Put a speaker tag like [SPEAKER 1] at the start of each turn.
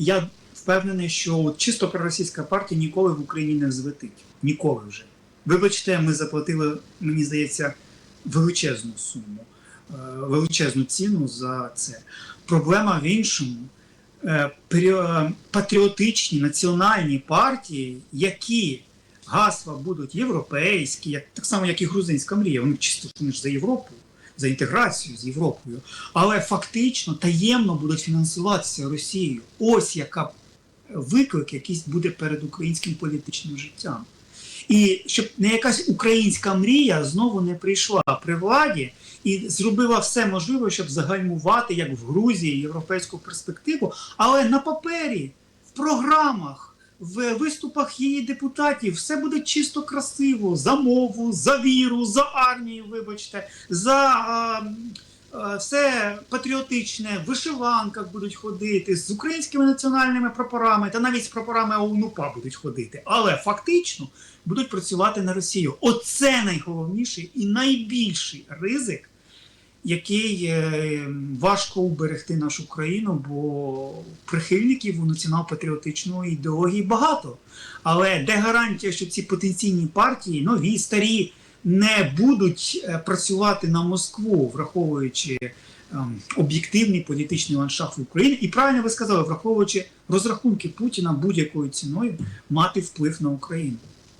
[SPEAKER 1] я впевнений, що чисто проросійська партія ніколи в Україні не взлетить. Ніколи вже. Вибачте, ми заплатили, мені здається, величезну суму, е, величезну ціну за це. Проблема в іншому. Е, Патріотичні національні партії, які гасла будуть європейські, так само, як і грузинська мрія, вони чисто вони ж за Європу, за інтеграцію з Європою, але фактично таємно будуть фінансуватися Росією. Ось яка виклик якийсь буде перед українським політичним життям. І щоб не якась українська мрія знову не прийшла при владі і зробила все можливе, щоб загальмувати, як в Грузії, європейську перспективу, але на папері, в програмах, в виступах її депутатів все буде чисто красиво за мову, за віру, за армію, вибачте, за а, а, все патріотичне, в вишиванках будуть ходити, з українськими національними прапорами та навіть з прапорами ОУНУПА будуть ходити. Але фактично будуть працювати на Росію. Оце найголовніший і найбільший ризик, який е, важко уберегти нашу країну, бо прихильників у націонал-патріотичної ідеології багато. Але де гарантія, що ці потенційні партії, нові, старі, не будуть е, працювати на Москву, враховуючи ем, об'єктивний політичний ландшафт в Україні, і правильно ви сказали, враховуючи розрахунки Путіна будь-якою ціною мати вплив на Україну.